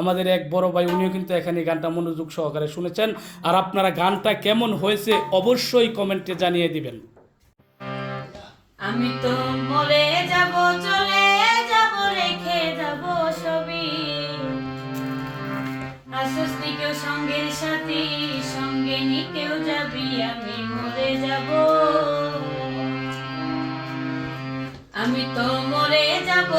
আমাদের এক বড় ভাই উনিও কিন্তু এখানে গানটা মনোযোগ সহকারে শুনেছেন। আর আপনারা গানটা কেমন হয়েছে অবশ্যই কমেন্টে জানিয়ে দিবেন। আমি তো মরে যাব, চলে যাব, রেখে যাব ছবি আসস্তি কেউ সঙ্গের সাথী, সঙ্গে নি কেউ যাবি, আমি মরে যাব। আমি তো মরে যাব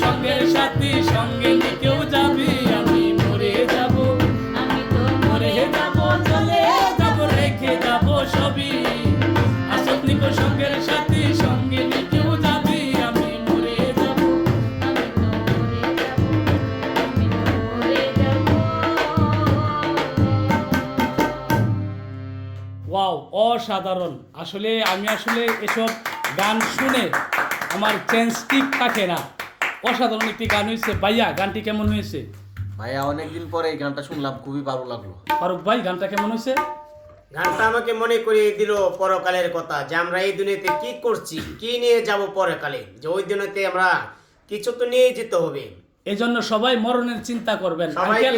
সাথী সঙ্গে কেউ যাবি আমি মরে যাব। আমি তো মরে যাব চলে যাব রেখে যাব সবই। আসস্তিক সঙ্গের সাথী সঙ্গে কেউ যাবি আমি মরে যাব। আমি তো মরে যাব আমি তো মরে যাব। ওয়াও অসাধারণ। আসলে আমি আসলে এসব গান শুনে আমার চেঞ্জ ঠিক থাকে না। অসাধারণ একটি গান হয়েছে ভাইয়া গানটি কেমন হয়েছে ভাইয়া অনেকদিন পরে এই গানটা শুনলাম খুবই ভালো লাগল। ফারুক ভাই গানটা কেমন হয়েছে গানটা আমাকে মনে করিয়ে দিল পরকালের কথা যে আমরা এই দুনিয়াতে কি করছি কি নিয়ে যাব পরকালে যে ওই দুনিয়াতে আমরা কিছু তো নিয়ে যেতে হবে। এজন্য জন্য সবাই মরণের চিন্তা করবেন। আঙ্কেল